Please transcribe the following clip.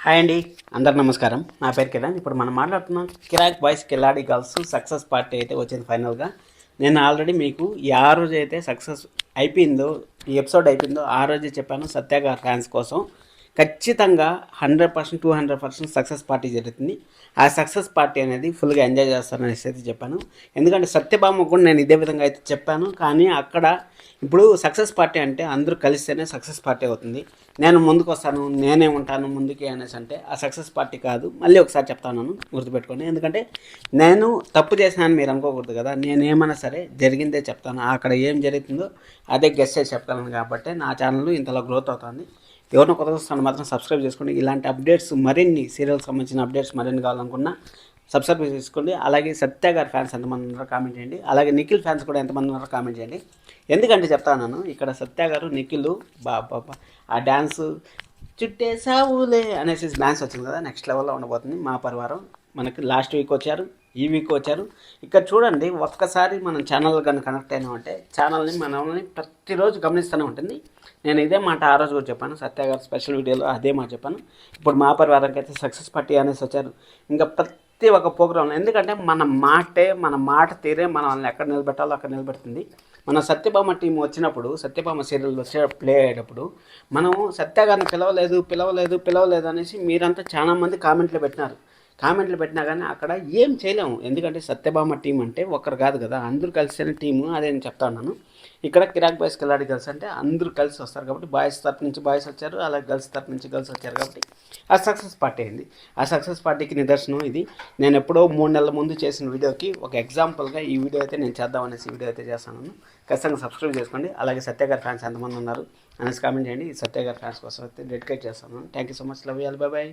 Hi అండి అందరు నమస్కారం. నా పేరు కిరణ్ ఇప్పుడు మనం మాట్లాడుతున్నాం Kiraak boys Khiladi girls success party అయితే వచ్చింది ఫైనల్గా నేను ఆల్రెడీ మీకు ఆ రోజు అయితే సక్సెస్ అయిపోయిందో ఈ ఎపిసోడ్ అయిపోయిందో ఆ రోజే చెప్పాను సత్యాగారు ఫ్యాన్స్ కోసం. ఖచ్చితంగా hundred percent two hundred percent success party జరుగుతుంది. ఆ సక్సెస్ పార్టీ అనేది ఫుల్గా ఎంజాయ్ చేస్తాననేసి అయితే చెప్పాను. ఎందుకంటే సత్యభామ కూడా నేను ఇదే విధంగా అయితే చెప్పాను. కానీ అక్కడ ఇప్పుడు సక్సెస్ పార్టీ అంటే అందరూ కలిస్తేనే సక్సెస్ పార్టీ అవుతుంది. నేను ముందుకు వస్తాను నేనే ఉంటాను ముందుకి అనేసి అంటే ఆ సక్సెస్ పార్టీ కాదు. మళ్ళీ ఒకసారి చెప్తాను గుర్తుపెట్టుకోండి ఎందుకంటే నేను తప్పు చేసినాను మీరు అనుకోకూడదు కదా. నేను ఏమైనా సరే జరిగిందే చెప్తాను. అక్కడ ఏం జరుగుతుందో అదే గెస్ట్ చేసి చెప్పగలను కాబట్టి నా ఛానల్ ఇంతలో గ్రోత్ అవుతుంది. ఎవరినో కొత్త వస్తాను మాత్రం సబ్స్క్రైబ్ చేసుకోండి. ఇలాంటి అప్డేట్స్ మరిన్ని సీరియల్స్ సంబంధించిన అప్డేట్స్ మరిన్ని కావాలనుకున్నా సబ్స్క్రైబ్ చేసుకోండి. అలాగే సత్య గారి ఫ్యాన్స్ ఎంతమంది ఉన్నారో కామెంట్ చేయండి. అలాగే నిఖిల్ ఫ్యాన్స్ కూడా ఎంతమంది ఉన్నారో కామెంట్ చేయండి. ఎందుకంటే చెప్తాను ఇక్కడ సత్య గారు నిఖిల్ బాబా ఆ డ్యాన్స్ చుట్టే సావులే అనేసి డ్యాన్స్ వచ్చింది కదా నెక్స్ట్ లెవెల్లో ఉండబోతుంది మా పరివారం. మనకి లాస్ట్ వీక్ వచ్చారు ఈ వీక్ వచ్చారు. ఇక్కడ చూడండి ఒక్కసారి మనం ఛానల్ కానీ కనెక్ట్ అయినామంటే ఛానల్ని మనల్ని ప్రతిరోజు గమనిస్తూనే ఉంటుంది. నేను ఇదే మాట ఆ రోజు కూడా చెప్పాను. సత్య గారు స్పెషల్ వీడియోలో అదే మాట చెప్పాను. ఇప్పుడు మా పరివారంకి అయితే సక్సెస్ పార్టీ అనేసి వచ్చారు. ఇంకా ప్రతి ఒక్క ప్రోగ్రాంలో ఎందుకంటే మన మాటే మన మాట తీరే మనల్ని ఎక్కడ నిలబెట్టాలో అక్కడ నిలబెడుతుంది. మన సత్యభామ టీం వచ్చినప్పుడు సత్యభామ సీరియల్ వచ్చే ప్లే అయ్యేటప్పుడు మనం సత్య గారిని పిలవలేదు పిలవలేదు పిలవలేదు అనేసి మీరంతా చాలా మంది కామెంట్లు పెట్టినారు. కామెంట్లు పెట్టినా కానీ అక్కడ ఏం చేయలేము. ఎందుకంటే సత్యభామ టీం అంటే ఒక్కరు కాదు కదా. అందరూ కలిసిన టీము. అదే నేను చెప్తా ఉన్నాను. ఇక్కడ కిరాక్ బాయ్స్ కిలాడి గర్ల్స్ అంటే అందరూ కలిసి వస్తారు కాబట్టి బాయ్స్ తరపు నుంచి బాయ్స్ వచ్చారు. అలాగే గర్ల్స్ తరపు నుంచి గర్ల్స్ వచ్చారు కాబట్టి ఆ సక్సెస్ పార్టీ అయింది. ఆ సక్సెస్ పార్టీకి నిదర్శనం ఇది. నేను ఎప్పుడో మూడు నెలల ముందు చేసిన వీడియోకి ఒక ఎగ్జాంపుల్గా ఈ వీడియో అయితే నేను చేద్దాం అనేసి వీడియో అయితే చేస్తాను ఖచ్చితంగా సబ్స్క్రైబ్ చేసుకోండి. అలాగే సత్య గారి ఫ్యాన్స్ ఎంతమంది ఉన్నారు అనేసి కామెంట్ చేయండి. ఈ సత్య గారి ఫ్యాన్స్ కోసం అయితే డెడికేట్ చేస్తాను thank you so much. Love you bye bye